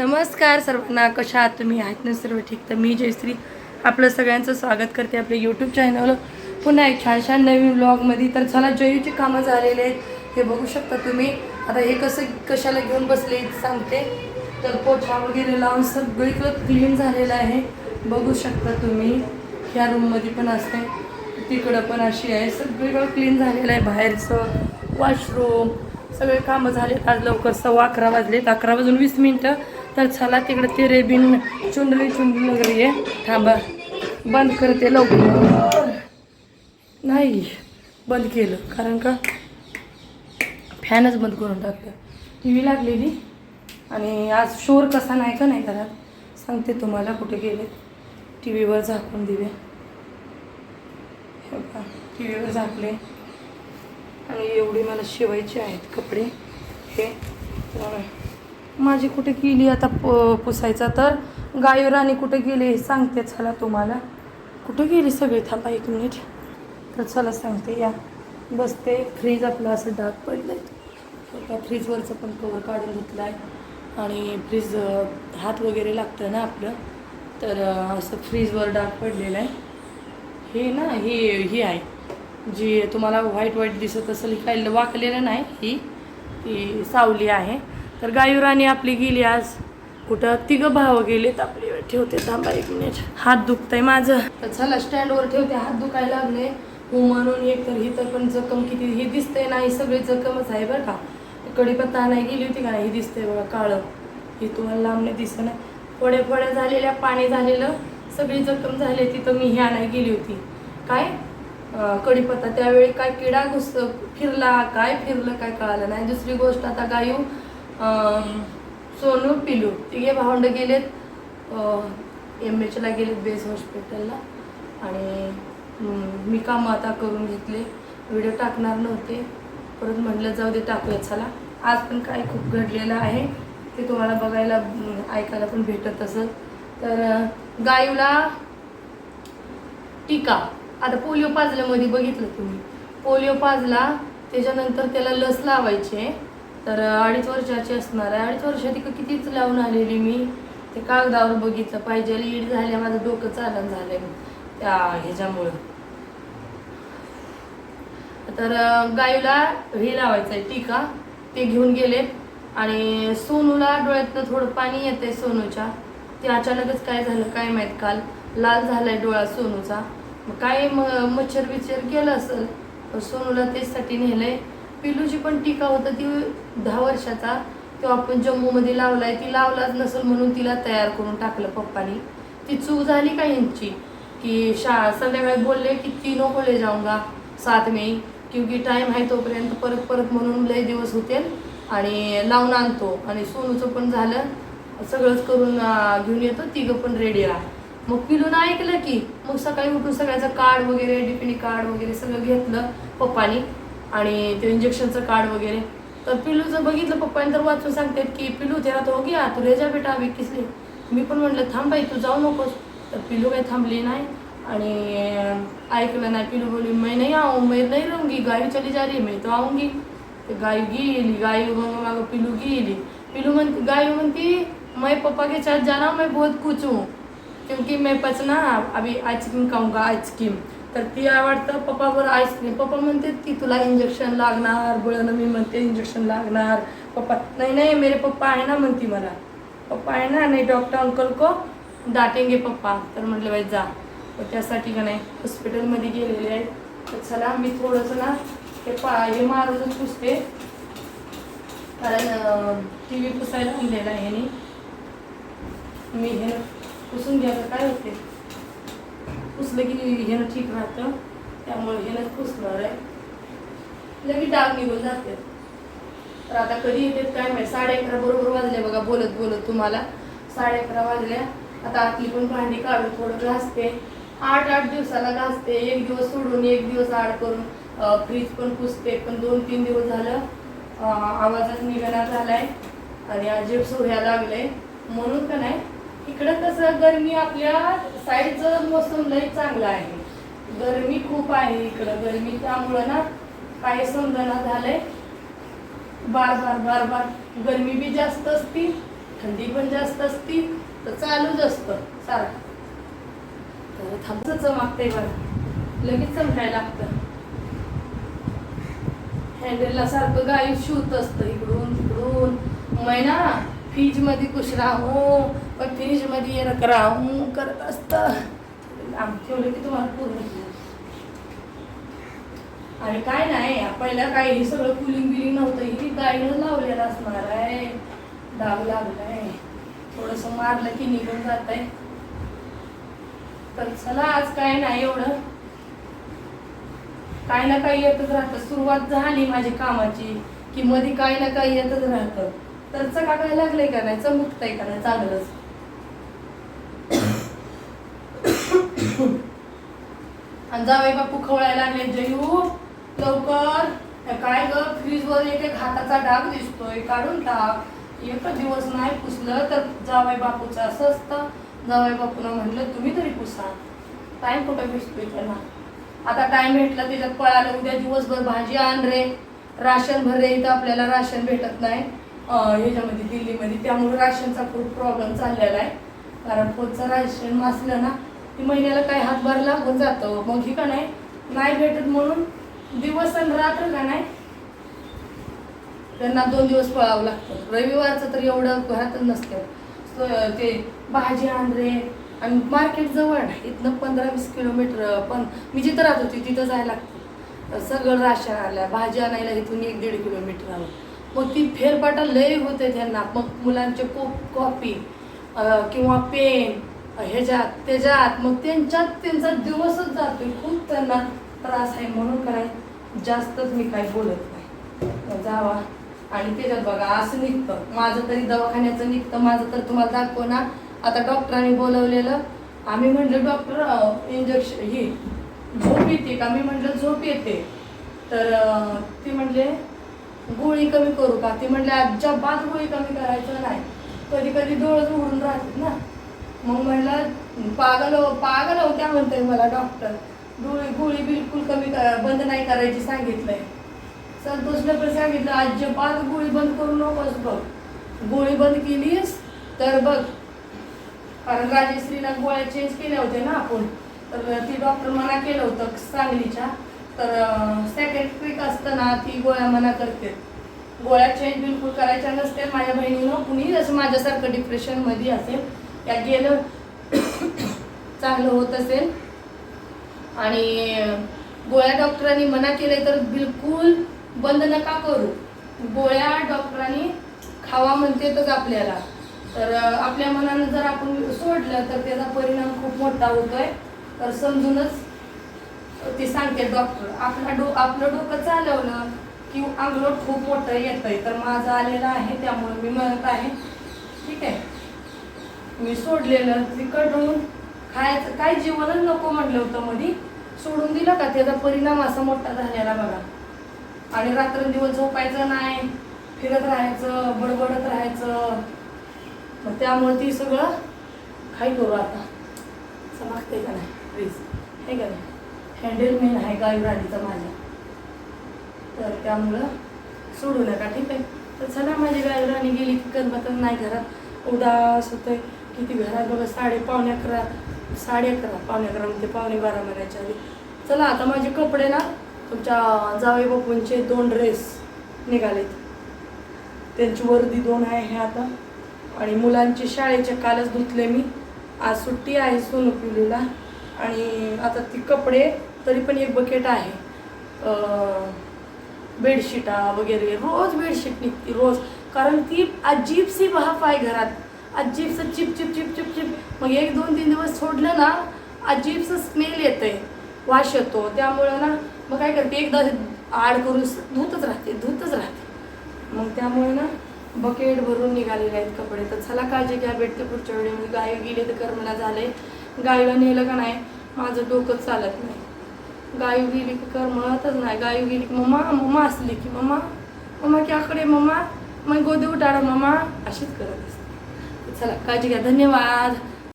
नमस्कार सर्वांना कशा आहात तुम्ही? आहेत ना सर्व ठीक? तर मी जयश्री आपलं सगळ्यांचं स्वागत करते आपल्या यूट्यूब चॅनलवर पुन्हा एक छान छान नवीन ब्लॉगमध्ये तर चला जयूची कामं झालेले आहेत. हे बघू शकता तुम्ही. आता हे कसं कशाला घेऊन बसले सांगते. तर पोछा वगैरे लावून सगळीकडं क्लीन झालेलं आहे. बघू शकता तुम्ही. ह्या रूममध्ये पण असते. तिकडं पण अशी आहे. सगळीकडं क्लीन झालेलं आहे. बाहेरचं वॉशरूम सगळे कामं झालेत. आज लवकर सव्वा अकरा वाजलेत. अकरा वाजून वीस मिनटं. तर चला तिकडे ते रेबीन चुंडली चुंडली वगैरे आहे थांबा. बंद करते लवकर. नाही बंद केलं. कारण का? फॅनच बंद करून टाकलं. टी व्ही लागलेली. आणि आज शोर कसा नाही का नाही घरात सांगते तुम्हाला कुठे गेले. टी व्हीवर झाकून दिवे हे टी व्हीवर झाकले. आणि एवढी मला शिवायचे आहेत कपडे. हे माझी कुठे गेली आता प पुसायचा तर? गायू राणी कुठे गेली? हे सांगते चला तुम्हाला. कुठे गेली सगळी? थांबा एक मिनिट. तर चला सांगते या. बसते. फ्रीज आपलं असं डाग पडलं आहे त्या फ्रीजवरचं पण कवर काढून घेतलं आहे आणि फ्रीज हात वगैरे लागतं ना आपलं? तर असं फ्रीजवर डाग पडलेलं आहे. हे ना ही ही आहे. जी तुम्हाला व्हाईट व्हाईट दिसत असेल काय वाकलेलं नाही. ही ती सावली आहे. तर गायुराणी आपली गेली आज. कुठं तिघं भाव गेलेत आपली. ठेवते थांबा एक मिनिट. हात दुखतंय माझं. तर चला स्टँडवर ठेवते. हात दुखायला लागले. हो म्हणून एक तर ही तर पण जखम किती ही दिसतंय ना ही सगळी जखमच आहे बरं का. कडीपत्ता नाही गेली होती का? नाही ही दिसतंय बघा काळं. ही तुम्हाला लांबणे दिसत नाही. फोड्या फोड्या झालेल्या पाणी झालेलं सगळी जखम झाली तिथं मी ह्या नाही गेली होती. काय? कडीपत्ता. कढीपत्ता त्यावेळी काय किडा घुस फिरला काय फिरलं काय कळालं नाही. दुसरी गोष्ट आता गायू सोनू पिलू तिघे भावंड गेलेत. एम एचला गेलेत बेस हॉस्पिटलला. आणि मी कामं आता करून घेतले. व्हिडिओ टाकणार नव्हते. परत म्हटलं जाऊ दे टाकूया चला. आज पण काय खूप घडलेलं आहे ते तुम्हाला बघायला ऐकायला पण भेटत असेल तर गायूला टीका. आता पोलिओ पाजल्यामध्ये बघितलं तुम्ही. पोलिओ पाजला त्याच्यानंतर त्याला लस लावायची आहे. तर अडीच वर्षाची असणार आहे. अडीच वर्षात ती कितीच लावून आलेली मी? ते कागदावर बघितलं पाहिजे. लीड झाल्या माझं डोकं चालन झालंय त्या ह्याच्यामुळं. तर गायूला हे लावायचं आहे टीका. ते घेऊन गेले. आणि सोनूला डोळ्यातनं थोडं पाणी येतंय सोनूच्या. ते अचानकच काय झालं काय माहीत काल? लाल झालाय डोळा सोनूचा. मग काय म मच्छर बिच्छर केलं असेल? तर सोनूला तेचसाठी नेलंय. पिलूची पण टीका होता ती दहा वर्षाचा तो आपण जम्मूमध्ये लावलाय ती लावलाच नसेल म्हणून तिला तयार करून टाकलं पप्पानी. ती चूक झाली का यांची? की शाळा संध्याकाळी बोलले की तीनों को ले जाऊंगा सात मे क्योंकि टाइम आहे तोपर्यंत परत परत म्हणून लय दिवस होते आणि लावून आणतो. आणि सोनूचं पण झालं सगळंच करून घेऊन येतो तिघं पण रेडी आहे. मग पिलून ऐकलं की मग सकाळी उठून सगळ्याचं कार्ड वगैरे डिपिनी कार्ड वगैरे सगळं घेतलं पप्पानी. आणि ते इंजेक्शनचं कार्ड वगैरे. तर पिलूचं बघितलं पप्पाने तर वाचून सांगतात की पिलू तेरा तो हो गया तू रेजा बेटा अभी किसली मी पण म्हटलं थांब बाई तू जाऊ नकोस. तर पिलू काही थांबली नाही. आणि ऐकलं नाही. पिलू बोली मैं नहीं आऊ मैं नहीं रहूँगी गाय चली जा रही मैं तो आऊँगी. ते गाय गेली गाय मग मागं पिलू गेली. पिलू म्हण गाय म्हणती मैं पप्पा के साथ जाना मैं बहुत कुछ हूँ क्योंकि मैं पचना अभी आइसक्रीम खाऊंगा आइसक्रीम तर ती वाटतं? पप्पावर आईस्क्रीम पप्पा म्हणते ती तुला इंजेक्शन लागणार बळनं मी म्हणते इंजेक्शन लागणार. पप्पा नाही नाही मेरे पप्पा आहे ना म्हणती मला. पप्पा आहे ना नाही डॉक्टर अंकल को डाटेंगे पप्पा. तर म्हटलं बाई जा. त्यासाठी का नाही हॉस्पिटलमध्ये गेलेले आहे तर चला मी थोडंसं ना हे पा हे मारूनच पुसते. कारण टी व्ही पुसायला आणलेला आहे मी हे पुसून घ्यायला काय होते? पुसलं की ह्यानं ठीक राहतं. त्यामुळे ह्यानंच पुसणार आहे. लगेच डाग निघून जाते. तर आता कधी येते काय माहिती? साडे अकरा बरोबर वाजले बघा बोलत बोलत तुम्हाला. साडे अकरा वाजल्या आता आतली पण भांडी काढून थोडं घासते. आठ आठ दिवसाला घासते. एक दिवस सोडून एक दिवस आड करून फ्रीज पण पुसते. पण दोन तीन दिवस झालं अं, आवाजच निघणार झालाय. आणि अजीब सोह्या लागले. म्हणून का नाही? इकडं कसं गरमी आपल्या साईडचं मोसम लई चांगलं आहे. गरमी खूप आहे इकडं. गरमी त्यामुळं ना काही समजना झालंय. बार बार बार बार. गरमी बी जास्त असती थंडी पण जास्त असती तर चालूच असतं. सारखं. तर थांबच चमकते बरं. लगेच चमकायला लागतं. हँडलला सारखं गाई शिवत असतं इकडून तिकडून. मैना फ्रीजमध्ये कुछ राहू पण फ्रीजमध्ये ये राहू करत असतं. ठेवलं की तुम्हाला पूर्ण आणि काय नाही पहिल्या काय हे सगळं कुलिंग बिलिंग नव्हतं. ही गाईनं लावलेलं असणार आहे. डाग लागलाय. थोडस मारलं की निघून जात आहे तर चला आज काय नाही एवढं. काही ना काही येतच राहतं. सुरुवात झाली माझी कामाची की मध्ये काही ना काही येतच राहतं. तर चका काय लागलंय का नाही? चमकतंय का नाही? चांगलंच. आणि जावई बापू खवळायला लागले जयू लवकर. काय ग? फ्रीजवर एक एक हाताचा डाग दिसतोय काढून टाक. एक दिवस नाही पुसलं तर जावई बापूचं असं असतं. जावई बापूला म्हणलं तुम्ही तरी पुसा. टाइम कुठं भेटतोय त्याला आता टाइम भेटला त्याच्यात पळालं. उद्या दिवसभर भाजी आण रे. राशन भर रे इथं आपल्याला राशन भेटत नाही. ह्याच्यामध्ये दिल्लीमध्ये. त्यामुळे राशनचा खूप प्रॉब्लेम चाललेला आहे. कारण पोटचं राशन मासलं ना की महिन्याला काही हातभार लागून जातं. मग ही का नाही नाही भेटत म्हणून दिवस आणि रात्र का नाही त्यांना दोन दिवस पळावं लागतं. रविवारचं तर एवढं घरातच नसतं. ते भाजी आण आणि मार्केट जवळ आहे इथनं पंधरा वीस किलोमीटर पण मी जिथं राहत होती तिथं जायला लागतं. सगळं राशन आलं भाजी आणायला इथून एक दीड किलोमीटर आलं मग ती फेरपाटा लय होते त्यांना. मग मुलांचे कोप कॉपी किंवा पेन ह्याच्यात त्याच्यात. मग त्यांच्यात त्यांचा दिवसच जातो खूप त्यांना त्रास आहे म्हणून काय जास्तच मी काही बोलत नाही. जावा. आणि त्याच्यात बघा असं निघतं. माझं तरी दवाखान्याचं निघतं. माझं तर तुम्हाला दाखव ना. आता डॉक्टरांनी बोलवलेलं आम्ही म्हटलं डॉक्टर इंजेक्शन ही झोप येते का? मी म्हटलं झोप येते. तर ते ती म्हणले गोळी कमी करू का? ती म्हणले अजिबात गोळी कमी करायचं नाही. कधी कधी डोळं उघडून राहतात ना. मग म्हणलं पागल हो, पागल होत्या म्हणते मला डॉक्टर. गोळी गोळी बिलकुल कमी बंद नाही करायची सांगितलंय. संतोषला पण सांगितलं अजिबात गोळी बंद करू नकोस बघ. गोळी बंद केलीस तर बघ. कारण राजेश्रीला गोळ्या चेंज केल्या होत्या ना आपण. तर ती डॉक्टर मना केलं होतं सांगलीच्या. तर सेकंड असतं ना ती गोळ्या मना करते. गोळ्या चेंज बिलकुल करायच्या नसते. माझ्या बहिणीनं कुणी जसं माझ्यासारखं डिप्रेशनमध्ये असेल त्या गेलं. चांगलं होत असेल. आणि गोळ्या डॉक्टरांनी मना केले तर बिलकुल बंद नका करू. गोळ्या डॉक्टरांनी खावा म्हणतेतच आपल्याला. तर आपल्या मनानं जर आपण सोडलं तर त्याचा परिणाम खूप मोठा होतोय. तर समजूनच ते सांगते डॉक्टर आपला डो आपलं डोकं चालवलं की अंगलोट खूप मोठं येतंय. तर माझं आलेलं आहे त्यामुळे मी म्हणत आहे. ठीक आहे. मी सोडलेलं तिकडून खायचं काय जीवनच नको म्हटलं होतं मधी. सोडून दिलं का? त्याचा परिणाम असा मोठा झालेला बघा. आणि रात्रंदिवस झोपायचं नाही फिरत राहायचं बडबडत राहायचं. मग त्यामुळे ती सगळं काही करू आता. समजते का नाही? प्लीज हे का नाही हँडल मेन आहे गाई माझ्या तर त्यामुळं सोडू नका ठीक आहे. तर चला माझी गाय राणी गेली की करमतच नाही घरात. उदास होतंय. किती घरात बघा साडे पावणे अकरा साडे अकरा पावणे अकरा म्हणजे पावणे बारा महिन्याच्या आधी. चला आता माझे कपडे ना तुमच्या जावई बापूंचे दोन ड्रेस निघालेत. त्यांची वर्दी दोन आहे हे आता. आणि मुलांचे शाळेचे कालच धुतले मी. आज सुट्टी आहे सोनू पिवलीला आणि आता ती कपडे तरी पण एक बकेट आहे. बेडशीटा वगैरे रोज बेडशीट निघते रोज. कारण ती अजीबसी भाफ आहे घरात. अजीबचं चिप चिप चिप चिप चिप. मग एक दोन तीन दिवस सोडलं ना अजीबचं स्मेल येतं आहे वाश येतो. त्यामुळं ना मग काय करते एकदा आड करून धुतच राहते धुतच राहते. मग त्यामुळे ना बकेट भरून निघालेले आहेत कपडे. तर चला काळजी घ्या भेटते पुढच्या वेळी गाय गेले तर करमना झाले गायला नेलं का नाही माझं डोकं चालत नाही. गाय गेली की करमतच नाही. गाय गेली की मम्मा मम्मा असली की मम्मा मम्मा क्याकडे मम्मा मग गोदी उठाडा मम्मा अशीच करत असते. चला काळजी घ्या. धन्यवाद.